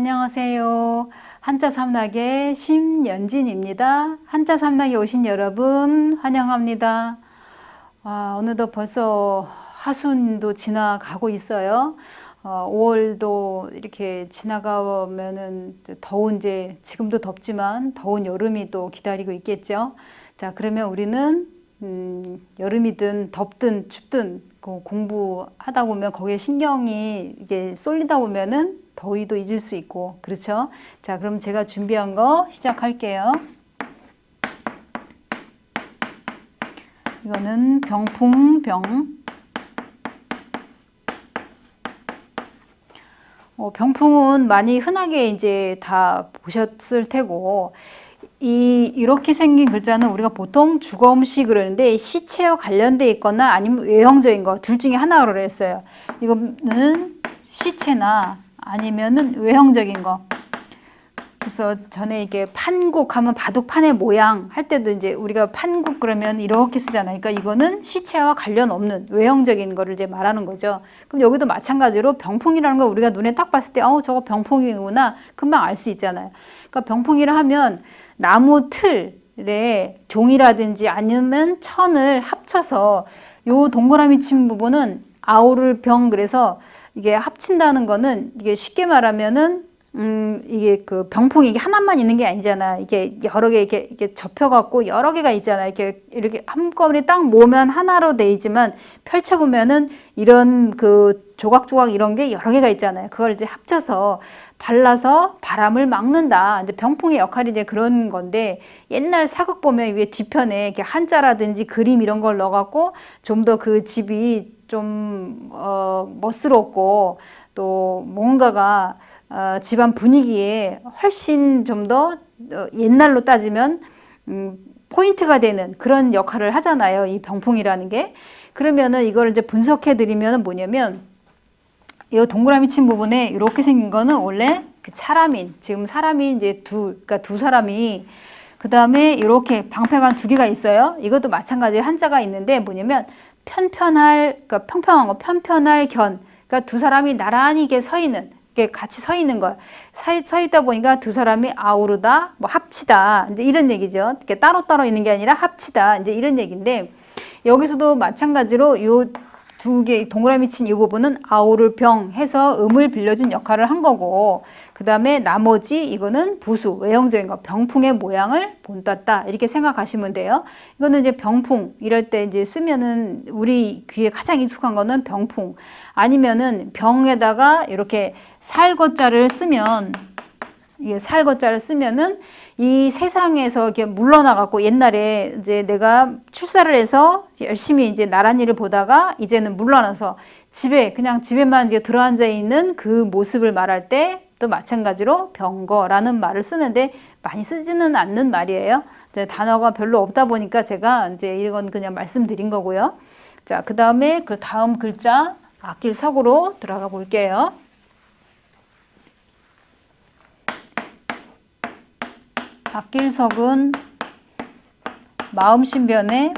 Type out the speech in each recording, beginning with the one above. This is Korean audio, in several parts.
안녕하세요. 한자 삼락의 심연진입니다. 한자 삼락에 오신 여러분 환영합니다. 와, 어느덧 벌써 하순도 지나가고 있어요. 어, 5월도 이렇게 지나가면은 더운 이제 지금도 덥지만 더운 여름이 또 기다리고 있겠죠. 자, 그러면 우리는 음, 여름이든 덥든 춥든 그 공부하다 보면 거기에 신경이 이게 쏠리다 보면은 더위도 잊을 수 있고 그렇죠? 자, 그럼 제가 준비한 거 시작할게요. 이거는 병풍병. 어, 병풍은 많이 흔하게 이제 다 보셨을 테고 이 이렇게 생긴 글자는 우리가 보통 주거음식 그러는데 시체와 관련돼 있거나 아니면 외형적인 거 둘 중에 하나로 했어요. 이거는 시체나 아니면은 외형적인 거. 그래서 전에 이게 판국 하면 바둑판의 모양 할 때도 이제 우리가 판국 그러면 이렇게 쓰잖아요. 그러니까 이거는 시체와 관련 없는 외형적인 거를 이제 말하는 거죠. 그럼 여기도 마찬가지로 병풍이라는 거 우리가 눈에 딱 봤을 때, 어, 저거 병풍이구나. 금방 알 수 있잖아요. 그러니까 병풍이라 하면 나무 틀에 종이라든지 아니면 천을 합쳐서 요 동그라미 친 부분은 아우를 병 그래서 이게 합친다는 거는 이게 쉽게 말하면은 음, 이게 그 병풍이 이게 하나만 있는 게 아니잖아. 이게 여러 개 이렇게, 이렇게 접혀갖고 여러 개가 있잖아. 이렇게, 이렇게 한꺼번에 딱 모으면 하나로 돼 있지만 펼쳐보면은 이런 그 조각조각 이런 게 여러 개가 있잖아요. 그걸 이제 합쳐서 발라서 바람을 막는다. 이제 병풍의 역할이 이제 그런 건데 옛날 사극 보면 위에 뒤편에 이렇게 한자라든지 그림 이런 걸 넣어갖고 좀 더 그 집이 좀, 어, 멋스럽고 또 뭔가가 어, 집안 분위기에 훨씬 좀더 어, 옛날로 따지면 음, 포인트가 되는 그런 역할을 하잖아요. 이 병풍이라는 게. 그러면은 이걸 이제 분석해 드리면 뭐냐면 이 동그라미 친 부분에 이렇게 생긴 거는 원래 그 사람인 지금 사람이 이제 두 그러니까 두 사람이 그 다음에 이렇게 방패가 두 개가 있어요. 이것도 마찬가지 한자가 있는데 뭐냐면 편편할 그러니까 평평한 거 편편할 견 그러니까 두 사람이 나란히 이게 서 있는 이렇게 같이 서 있는 거야. 서, 서 있다 보니까 두 사람이 아우르다, 뭐 합치다, 이제 이런 얘기죠. 이렇게 따로 따로 있는 게 아니라 합치다, 이제 이런 얘기인데, 여기서도 마찬가지로 요 두 개, 동그라미 친 이 부분은 아우를 병 해서 음을 빌려준 역할을 한 거고, 그 다음에 나머지 이거는 부수, 외형적인 거, 병풍의 모양을 본땄다. 이렇게 생각하시면 돼요. 이거는 이제 병풍, 이럴 때 이제 쓰면은 우리 귀에 가장 익숙한 거는 병풍. 아니면은 병에다가 이렇게 살거자를 쓰면, 이게 살거자를 쓰면은 이 세상에서 이렇게 물러나갖고 옛날에 이제 내가 출사를 해서 열심히 이제 나란히를 보다가 이제는 물러나서 집에 그냥 집에만 이제 들어앉아 있는 그 모습을 말할 때 또 마찬가지로 병거라는 말을 쓰는데 많이 쓰지는 않는 말이에요. 단어가 별로 없다 보니까 제가 이제 이건 그냥 말씀드린 거고요. 자, 그 다음에 그 다음 글자 악길 석으로 들어가 볼게요. 악길석은 마음신변에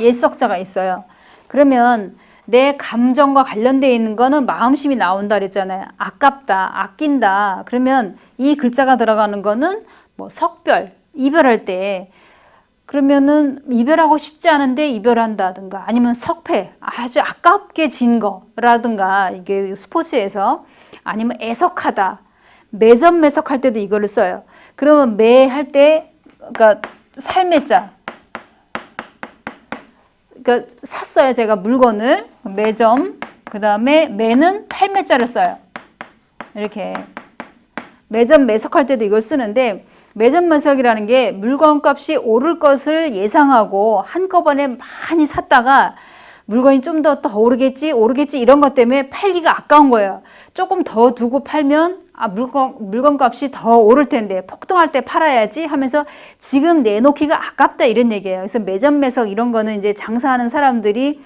예석자가 있어요. 그러면 내 감정과 관련되어 있는 거는 마음심이 나온다 그랬잖아요. 아깝다, 아낀다. 그러면 이 글자가 들어가는 거는 뭐 석별, 이별할 때 그러면은 이별하고 싶지 않은데 이별한다든가 아니면 석패, 아주 아깝게 진 거라든가 이게 스포츠에서 아니면 애석하다. 매점 매석할 때도 이거를 써요. 그러면 매 할 때 그러니까 삶의 자 그러니까 샀어요. 제가 물건을 매점 그 다음에 매는 팔매자를 써요. 이렇게 매점 매석할 때도 이걸 쓰는데 매점 매석이라는 게 물건값이 오를 것을 예상하고 한꺼번에 많이 샀다가 물건이 좀 더 더 오르겠지 오르겠지 이런 것 때문에 팔기가 아까운 거예요. 조금 더 두고 팔면 아 물건 물건 값이 더 오를 텐데 폭등할 때 팔아야지 하면서 지금 내놓기가 아깝다 이런 얘기예요. 그래서 매점 매석 이런 거는 이제 장사하는 사람들이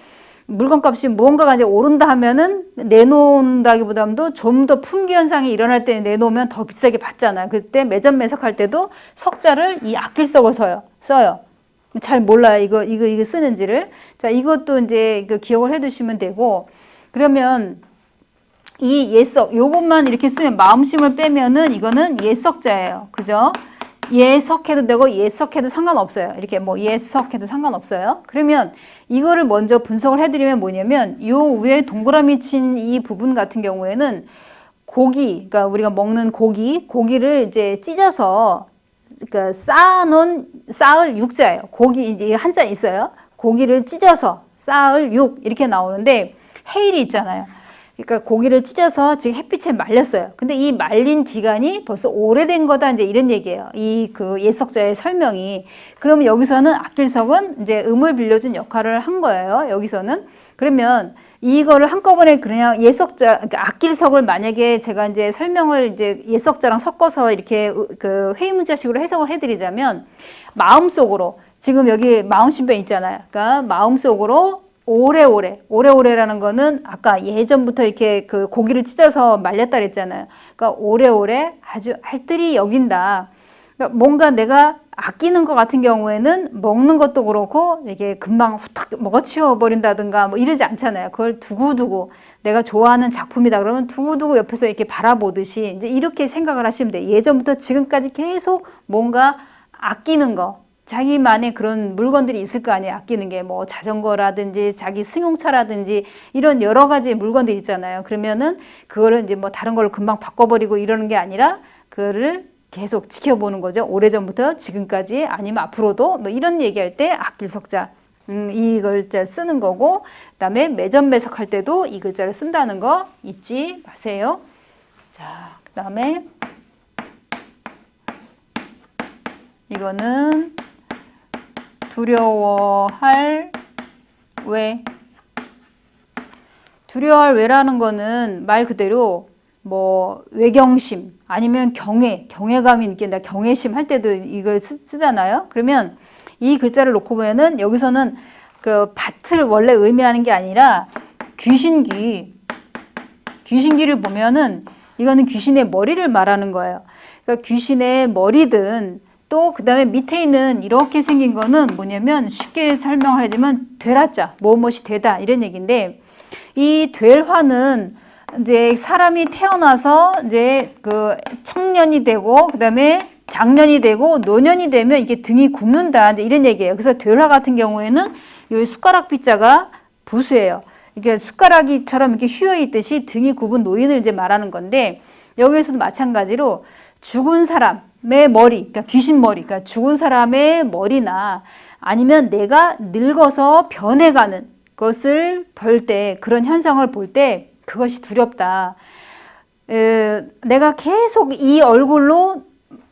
물건값이 무언가가 이제 오른다 하면은 내놓는다기보다도 좀 더 품귀 현상이 일어날 때 내놓으면 더 비싸게 받잖아요. 그때 매점 매석할 때도 석자를 이 악필석을 써요. 써요. 잘 몰라요. 이거 이거 이거 쓰는지를. 자, 이것도 이제 그 기억을 해 두시면 되고 그러면 이 예석 요것만 이렇게 쓰면 마음심을 빼면은 이거는 예석자예요. 그죠? 예석해도 되고 예석해도 상관없어요. 이렇게 뭐 예석해도 상관없어요. 그러면 이거를 먼저 분석을 해드리면 뭐냐면 요 위에 동그라미 친 이 부분 같은 경우에는 고기, 그러니까 우리가 먹는 고기, 고기를 이제 찢어서 그러니까 쌓아놓은 쌓을 육자예요. 고기 이제 한자 있어요. 고기를 찢어서 쌓을 육 이렇게 나오는데 해일이 있잖아요. 그러니까 고기를 찢어서 지금 햇빛에 말렸어요. 근데 이 말린 기간이 벌써 오래된 거다 이제 이런 얘기예요. 이 그 예석자의 설명이. 그러면 여기서는 악길석은 이제 음을 빌려준 역할을 한 거예요. 여기서는 그러면 이거를 한꺼번에 그냥 예석자 그러니까 악길석을 만약에 제가 이제 설명을 이제 예석자랑 섞어서 이렇게 그 회의 문자식으로 해석을 해드리자면 마음속으로 지금 여기 마음심변 있잖아요. 그러니까 마음속으로 오래오래, 오래오래라는 거는 아까 예전부터 이렇게 그 고기를 찢어서 말렸다 그랬잖아요. 그러니까 오래오래 아주 알뜰히 여긴다. 그러니까 뭔가 내가 아끼는 것 같은 경우에는 먹는 것도 그렇고 이게 금방 후딱 먹어치워 버린다든가 뭐 이러지 않잖아요. 그걸 두고두고 내가 좋아하는 작품이다 그러면 두고두고 옆에서 이렇게 바라보듯이 이제 이렇게 생각을 하시면 돼요. 예전부터 지금까지 계속 뭔가 아끼는 거, 자기만의 그런 물건들이 있을 거 아니에요. 아끼는 게 뭐 자전거라든지 자기 승용차라든지 이런 여러 가지 물건들 있잖아요. 그러면은 그거를 이제 뭐 다른 걸로 금방 바꿔버리고 이러는 게 아니라 그거를 계속 지켜보는 거죠. 오래전부터 지금까지 아니면 앞으로도 뭐 이런 얘기할 때 악길석자 음, 이 글자 쓰는 거고 그다음에 매점 매석 할 때도 이 글자를 쓴다는 거 잊지 마세요. 자, 그다음에 이거는 두려워할 왜 두려워할 왜라는 거는 말 그대로 뭐 외경심 아니면 경외 경외감이 느낀다. 경외심 할 때도 이걸 쓰, 쓰잖아요. 그러면 이 글자를 놓고 보면은 여기서는 그 밭을 원래 의미하는 게 아니라 귀신귀. 귀신귀를 보면은 이거는 귀신의 머리를 말하는 거예요. 그러니까 귀신의 머리든 또 그 다음에 밑에 있는 이렇게 생긴 거는 뭐냐면 쉽게 설명을 하자면 되라자. 무엇이 되다. 이런 얘기인데 이 될화는 이제 사람이 태어나서 이제 그 청년이 되고 그다음에 장년이 되고 노년이 되면 이게 등이 굽는다 이제 이런 얘기예요. 그래서 될화 같은 경우에는 이 숟가락 빗자가 부수예요. 이게 숟가락이처럼 이렇게 휘어 있듯이 등이 굽은 노인을 이제 말하는 건데 여기에서도 마찬가지로 죽은 사람의 머리, 그러니까 귀신 머리, 그러니까 죽은 사람의 머리나 아니면 내가 늙어서 변해가는 것을 볼 때, 그런 현상을 볼때 그것이 두렵다. 에, 내가 계속 이 얼굴로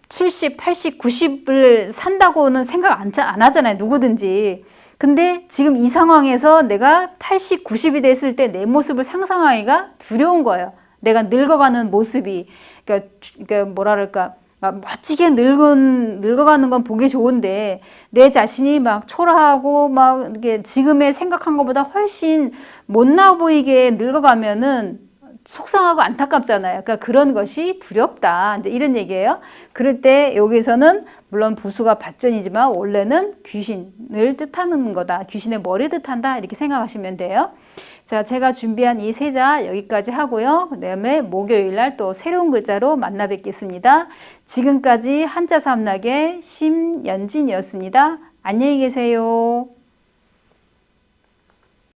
70, 80, 90을 산다고는 생각 안, 안 하잖아요. 누구든지. 근데 지금 이 상황에서 내가 80, 90이 됐을 때 내 모습을 상상하기가 두려운 거예요. 내가 늙어가는 모습이. 그러니까, 그러니까 뭐라 그럴까. 막 멋지게 늙은, 늙어가는 건 보기 좋은데, 내 자신이 막 초라하고, 막, 이게 지금의 생각한 것보다 훨씬 못나 보이게 늙어가면은 속상하고 안타깝잖아요. 그러니까 그런 것이 두렵다. 이제 이런 얘기예요. 그럴 때 여기서는 물론 부수가 받전이지만 원래는 귀신을 뜻하는 거다. 귀신의 머리 뜻한다. 이렇게 생각하시면 돼요. 자, 제가 준비한 이 세자 여기까지 하고요. 그 다음에 목요일 날 또 새로운 글자로 만나 뵙겠습니다. 지금까지 한자 삼락의 심연진이었습니다. 안녕히 계세요.